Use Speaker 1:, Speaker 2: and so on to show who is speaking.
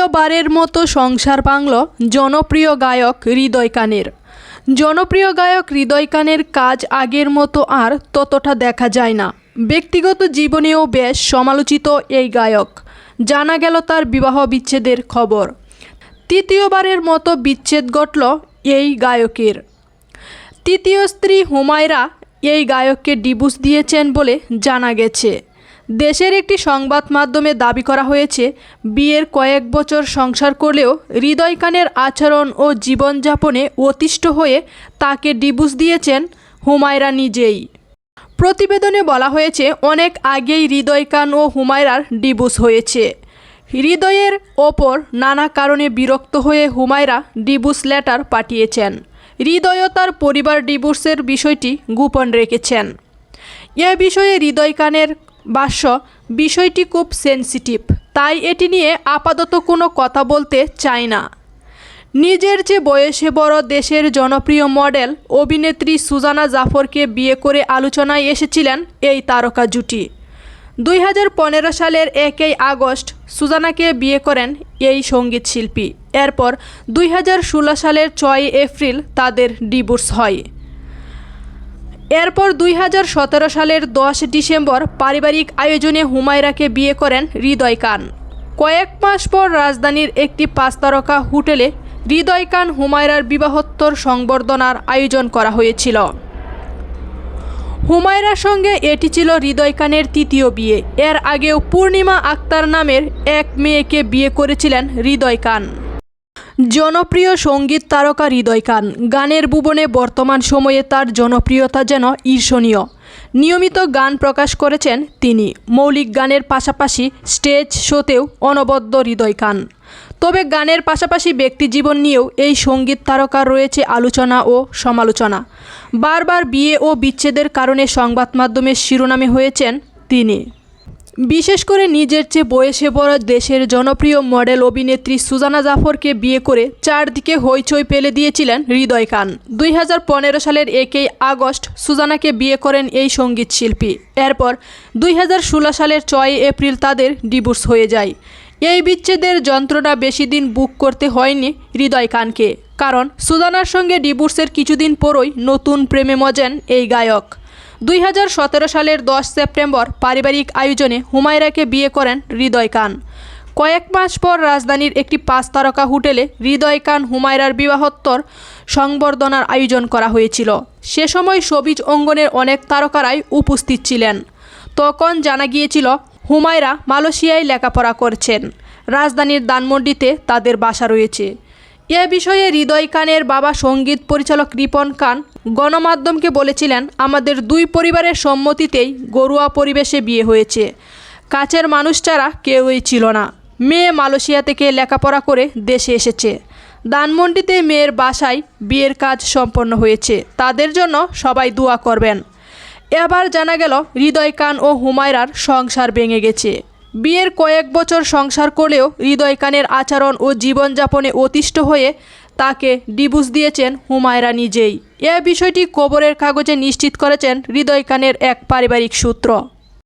Speaker 1: তৃতীয়বারের মতো সংসার ভাঙল জনপ্রিয় গায়ক হৃদয় কানের। জনপ্রিয় গায়ক হৃদয় কানের কাজ আগের মতো আর ততটা দেখা যায় না। ব্যক্তিগত জীবনেও বেশ সমালোচিত এই গায়ক। জানা গেল তার বিবাহ বিচ্ছেদের খবর। তৃতীয়বারের মতো বিচ্ছেদ ঘটল এই গায়কের। তৃতীয় স্ত্রী হুমায়রা এই গায়ককে ডিভোর্স দিয়েছেন বলে জানা গেছে। দেশের একটি সংবাদ মাধ্যমে দাবি করা হয়েছে, বিয়ের কয়েক বছর সংসার করলেও হৃদয় খানের আচরণ ও জীবনযাপনে অতিষ্ঠ হয়ে তাকে ডিভোর্স দিয়েছেন হুমায়রা নিজেই। প্রতিবেদনে বলা হয়েছে, অনেক আগেই হৃদয় খান ও হুমায়রার ডিভোর্স হয়েছে। হৃদয়ের ওপর নানা কারণে বিরক্ত হয়ে হুমায়রা ডিভোর্স লেটার পাঠিয়েছেন। হৃদয় তার পরিবার ডিভোর্সের বিষয়টি গোপন রেখেছেন। এ বিষয়ে হৃদয় খানের ভাষ্য বিষয়টি খুব সেনসিটিভ তাই এটি নিয়ে আপাতত কোনো কথা বলতে চাই না। নিজের যে বয়সে বড় দেশের জনপ্রিয় মডেল, অভিনেত্রী সুজানা জাফরকে বিয়ে করে আলোচনায় এসেছিলেন এই তারকা জুটি। দুই হাজার পনেরো সালের একই আগস্ট সুজানাকে বিয়ে করেন এই সংগীত শিল্পী। এরপর দুই হাজার ষোলো সালের ছয় এপ্রিল তাদের ডিভোর্স হয়। এরপর দুই হাজার সতেরো সালের দশ ডিসেম্বর পারিবারিক আয়োজনে হুমায়রাকে বিয়ে করেন হৃদয় খান। কয়েক মাস পর রাজধানীর একটি পাঁচ তারকা হোটেলে হৃদয় খান হুমায়রার বিবাহোত্তর সংবর্ধনার আয়োজন করা হয়েছিল। হুমায়রার সঙ্গে এটি ছিল হৃদয় খানের তৃতীয় বিয়ে। এর আগেও পূর্ণিমা আক্তার নামের এক মেয়েকে বিয়ে করেছিলেন হৃদয় খান। জনপ্রিয় সংগীত তারকা হৃদয় খান। গানের ভুবনে বর্তমান সময়ে তার জনপ্রিয়তা যেন ঈর্ষণীয়। নিয়মিত গান প্রকাশ করেছেন তিনি। মৌলিক গানের পাশাপাশি স্টেজ শোতেও অনবদ্য হৃদয় খান। তবে গানের পাশাপাশি ব্যক্তিজীবন নিয়েও এই সংগীত তারকার রয়েছে আলোচনা ও সমালোচনা। বারবার বিয়ে ও বিচ্ছেদের কারণে সংবাদ মাধ্যমের শিরোনামে হয়েছেন তিনি। বিশেষ করে নিজের চেয়ে বয়সে বড় দেশের জনপ্রিয় মডেল অভিনেত্রী সুজানা জাফরকে বিয়ে করে চারদিকে হইচই ফেলে দিয়েছিলেন হৃদয় খান। দুই হাজার পনেরো সালের একই আগস্ট সুজানাকে বিয়ে করেন এই সংগীত শিল্পী। এরপর দুই হাজার ষোলো সালের ছয় এপ্রিল তাদের ডিভোর্স হয়ে যায়। এই বিচ্ছেদের যন্ত্রণা বেশি দিন বুক করতে হয়নি হৃদয় খানকে। কারণ সুদানার সঙ্গে ডিভোর্সের কিছুদিন পরই নতুন প্রেমে মজেন এই গায়ক। দুই হাজার সতেরো সালের দশ সেপ্টেম্বর পারিবারিক আয়োজনে হুমায়রাকে বিয়ে করেন হৃদয় খান। কয়েক মাস পর রাজধানীর একটি পাঁচ তারকা হোটেলে হৃদয় খান হুমায়রার বিবাহোত্তর সংবর্ধনার আয়োজন করা হয়েছিল। সে সময় সবিজ অঙ্গনের অনেক তারকারাই উপস্থিত ছিলেন। তখন জানা গিয়েছিল, হুমায়রা মালয়েশিয়ায় লেখাপড়া করছেন। রাজধানীর দানমন্ডিতে তাদের বাসা রয়েছে। এ বিষয়ে হৃদয় খানের বাবা সংগীত পরিচালক রিপন খান গণমাধ্যমকে বলেছিলেন, আমাদের দুই পরিবারের সম্মতিতেই গরুয়া পরিবেশে বিয়ে হয়েছে। কাছের মানুষ ছাড়া কেউই ছিল না। মেয়ে মালয়েশিয়া থেকে লেখাপড়া করে দেশে এসেছে। দানমন্ডিতে মেয়ের বাসায় বিয়ের কাজ সম্পন্ন হয়েছে। তাদের জন্য সবাই দোয়া করবেন। এবার জানা গেল, হৃদয় কান ও হুমায়রার সংসার ভেঙে গেছে। বিয়ের কয়েক বছর সংসার করলেও হৃদয় খানের আচরণ ও জীবনযাপনে অতিষ্ঠ হয়ে তাকে ডিভোর্স দিয়েছেন হুমায়রা নিজেই। এ বিষয়টি কবরের কাগজে নিশ্চিত করেছেন হৃদয় খানের এক পারিবারিক সূত্র।